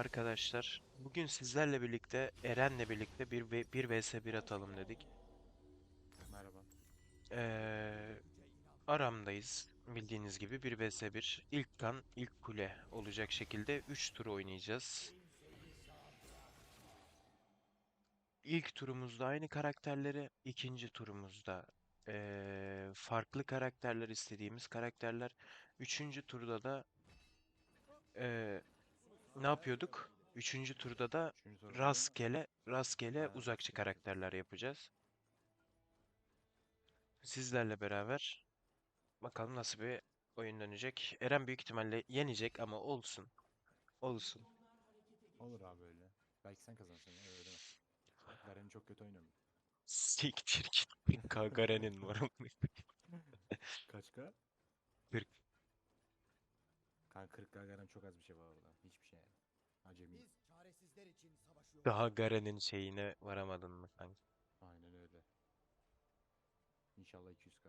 arkadaşlar. Bugün sizlerle birlikte Eren'le birlikte bir, bir vs 1 atalım dedik. Merhaba. Ee, aramdayız. Bildiğiniz gibi bir vs 1. İlk kan, ilk kule olacak şekilde 3 tur oynayacağız. İlk turumuzda aynı karakterleri, ikinci turumuzda ee, farklı karakterler istediğimiz karakterler. Üçüncü turda da ee, ne yapıyorduk? Üçüncü turda da Üçüncü rastgele rastgele uzakçı karakterler yapacağız. Sizlerle beraber bakalım nasıl bir oyun dönecek. Eren büyük ihtimalle yenecek ama olsun. Olsun. Olur abi öyle. Belki sen kazanırsın öyle deme. Garen çok kötü oynuyor. Siktir git. Kagaren'in var. Kaç K? 40. Kanka 40 K Garen çok az bir şey var orada. Hiçbir şey yani. Acemi. Biz çaresizler için savaşıyoruz. Daha Garen'in şeyine varamadın mı kanka? Aynen öyle. İnşallah 200 K.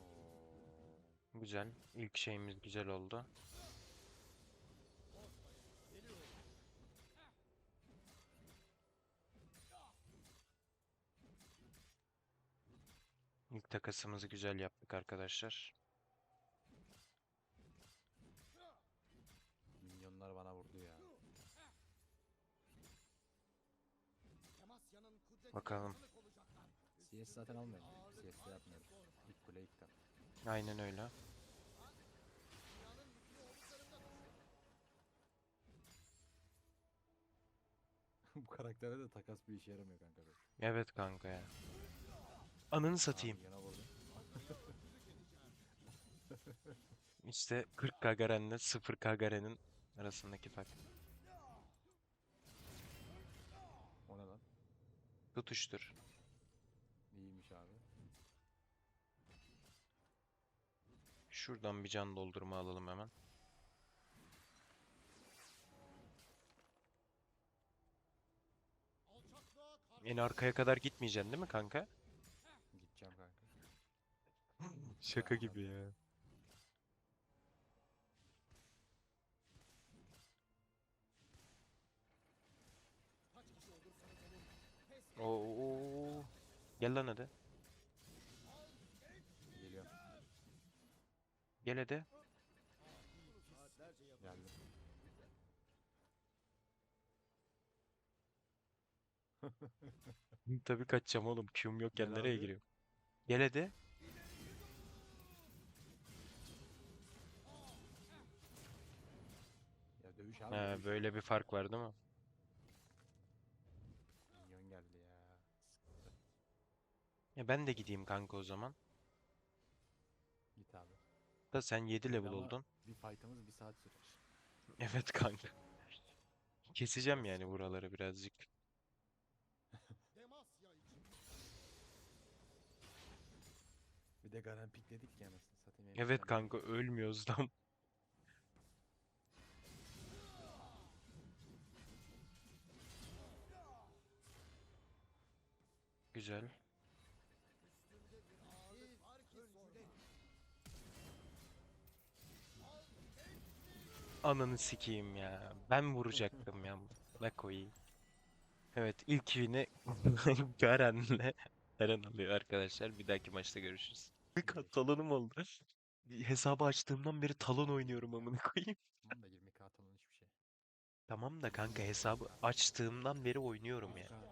Oo. Güzel. İlk şeyimiz güzel oldu. İlk takasımızı güzel yaptık arkadaşlar. Minyonlar bana vurdu ya. Bakalım. CS zaten almayın. CS'de yapmıyoruz. İlk kule ilk kan. Aynen öyle. Bu karaktere de takas bir işe yaramıyor kanka. Evet kanka ya. Ananı satayım. İşte 40 Gagaren'le 0 Gagaren'in arasındaki fark. O ne lan? Tutuştur. İyiymiş abi. Şuradan bir can doldurma alalım hemen. En arkaya kadar gitmeyeceksin değil mi kanka? Gideceğim kanka. Şaka gibi ya. Oo. Gel lan hadi. Geliyorum. Gel hadi. Geldim. Tabii kaçacağım oğlum. Q'm yokken Gel nereye abi. giriyorum? Gel hadi. Dövüş abi. Dövüş. böyle bir fark var değil mi? Minyon geldi ya. Sıkıntı. Ya ben de gideyim kanka o zaman. Git abi. Da sen 7 level Ama oldun. Bir fight'ımız bir saat sürer. Evet kanka. Keseceğim yani buraları birazcık. Bir de Garen pikledik ya anasını satayım. Evet kanka ölmüyoruz lan. Güzel. Ananı sikeyim ya. Ben vuracaktım ya. Ne koyayım. Evet ilk win'i Garen'le Eren alıyor arkadaşlar. Bir dahaki maçta görüşürüz. Talonum oldu. Hesabı açtığımdan beri talon oynuyorum amına koyayım. Tamam da 20 kartonun hiçbir şey. Tamam da kanka hesabı açtığımdan beri oynuyorum ya.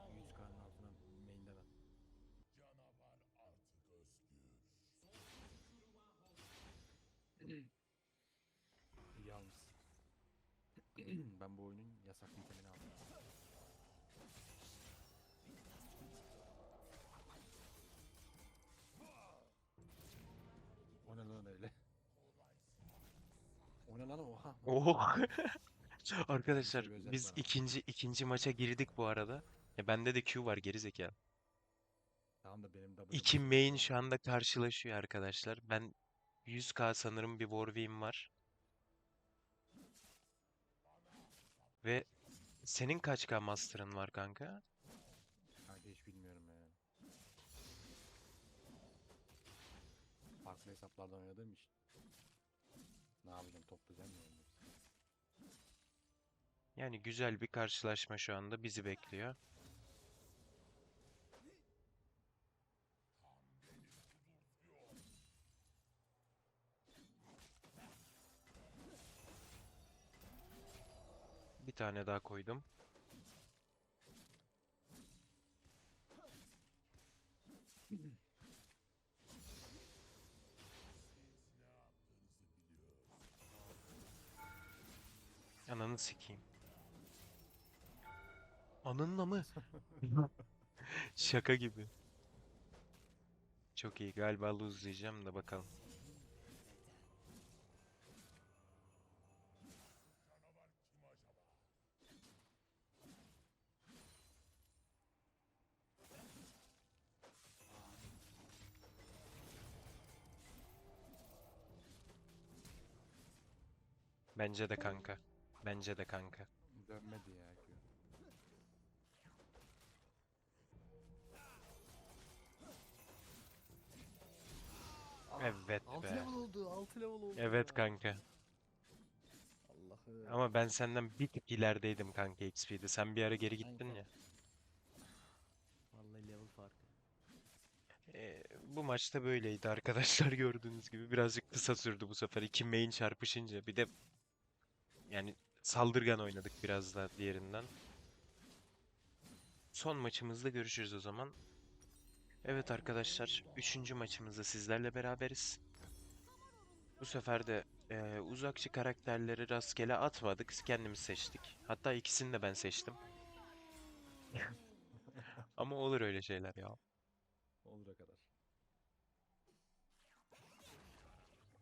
Oha? Oh. Arkadaşlar bir özet biz ama. ikinci ikinci maça girdik bu arada. Ya bende de Q var geri zekalı. Tamam da benim W İki main şu anda karşılaşıyor arkadaşlar. Ben 100k sanırım bir Warwick'im var. Ve senin kaç k master'ın var kanka? Kanka hiç bilmiyorum ya. farklı hesaplardan oynadığım için. Ne yapacağım top düzenliyorum. Yani güzel bir karşılaşma şu anda bizi bekliyor. Bir tane daha koydum. Ananı sikeyim. Ananla mı? Şaka gibi. Çok iyi. Galiba uzayacağım da bakalım. Bence de kanka. Bence de kanka. Dönmedi ya. 6 level oldu. Evet ya. kanka. Allah'ım. Ama ben senden bir tık ilerideydim kanka XP'de. Sen bir ara geri gittin Kanka. ya. Vallahi level farkı. Ee, bu maçta böyleydi arkadaşlar gördüğünüz gibi. Birazcık kısa sürdü bu sefer. İki main çarpışınca. Bir de yani saldırgan oynadık biraz da diğerinden. Son maçımızda görüşürüz o zaman. Evet arkadaşlar, üçüncü maçımızda sizlerle beraberiz. Bu sefer de eee, uzakçı karakterleri rastgele atmadık, kendimiz seçtik. Hatta ikisini de ben seçtim. Ama olur öyle şeyler ya. Olur o kadar.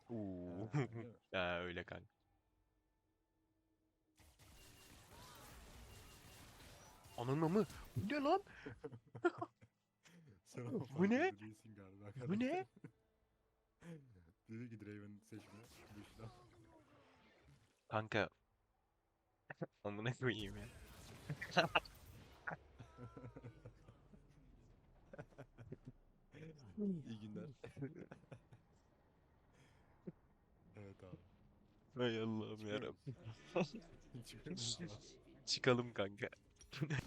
Uuu. Ha, öyle mi? Ha, öyle kanka. Ananı mı? Bu ne lan? Sen ama Bu farkında ne? değilsin galiba Bu ne? Dedi ki Draven seçme. Düştü. Kanka. Amına koyayım ya. İyi günler. evet abi. Hay Allah'ım yarabbim. Çıkalım kanka. Ben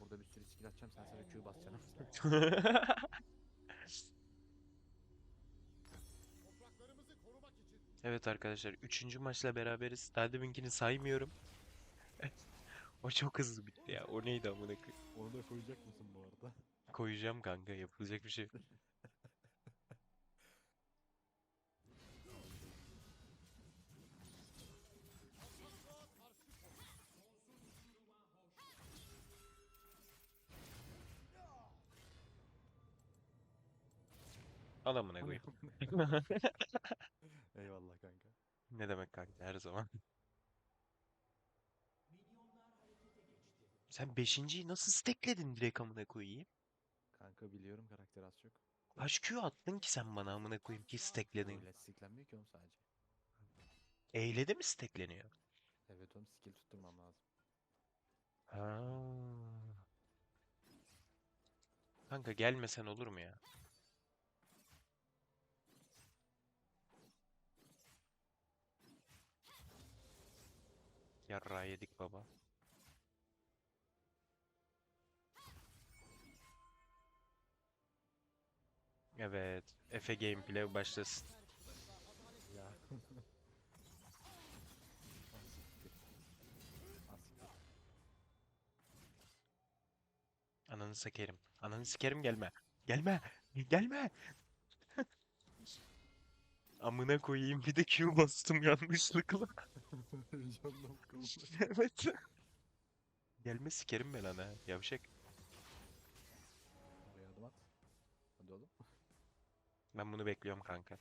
burada bir sürü skill atacağım sen sadece Q basacaksın. Evet arkadaşlar, üçüncü maçla beraberiz. Daha deminkini saymıyorum. O çok hızlı bitti ya. O neydi amına koyayım? Onu da koyacak mısın bu arada? Koyacağım kanka, yapılacak bir şey. yok. Al amına koyayım. Eyvallah kanka. Ne demek kanka her zaman. Sen beşinciyi nasıl stackledin direkt amına koyayım? Kanka biliyorum karakter az çok. Kaç Q attın ki sen bana amına koyayım ki stackledin? Öyle stiklenmiyor ki oğlum sadece. Eyle mi stackleniyor? Evet oğlum skill tutturmam lazım. Ha. Kanka gelmesen olur mu ya? Yarrağı yedik baba. Evet, Efe gameplay başlasın. Ya. Ananı sikerim. Ananı sikerim gelme. Gelme. Gelme. Amına koyayım bir de Q bastım yanlışlıkla. Heyecandan kıldım. Evet. Gelme sikerim ben ana. Yavşak. Oraya adım at. Hadi oğlum. Ben bunu bekliyorum kanka.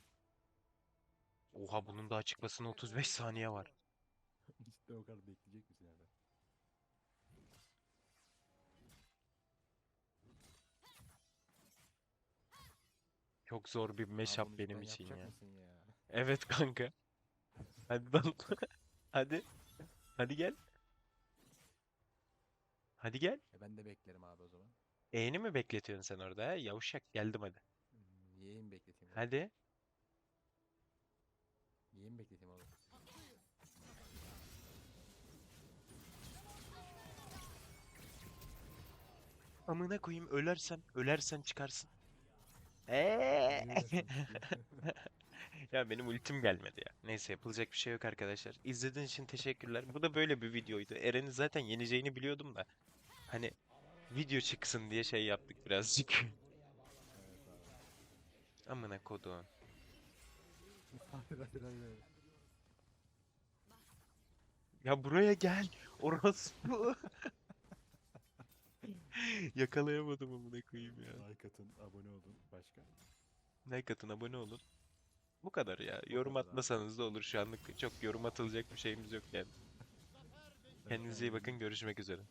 Oha bunun daha çıkmasına 35 saniye var. Cidden o kadar bekleyecek misin yani? Çok zor bir Abi bunu benim için ya. ya? Evet kanka. Hadi lan. Hadi. Hadi gel. Hadi gel. E ben de beklerim abi o zaman. E'ni mi bekletiyorsun sen orada ha? Yavşak geldim hadi. Hmm, Yiyeyim bekleteyim? Hadi. Niye mi bekleteyim oğlum? Amına koyayım ölersem, ölersen çıkarsın. Eee. Ya benim ultim gelmedi ya. Neyse yapılacak bir şey yok arkadaşlar. İzlediğiniz için teşekkürler. Bu da böyle bir videoydu. Eren'i zaten yeneceğini biliyordum da. Hani video çıksın diye şey yaptık birazcık. Amına koduğum. Hayır hayır hayır. Ya buraya gel. Orospu. Yakalayamadım amına koyayım ya. Like atın, abone olun. Başka? Like atın, abone olun. Bu kadar ya. Yorum atmasanız da olur şu anlık. Çok yorum atılacak bir şeyimiz yok yani. Kendinize iyi bakın. Görüşmek üzere.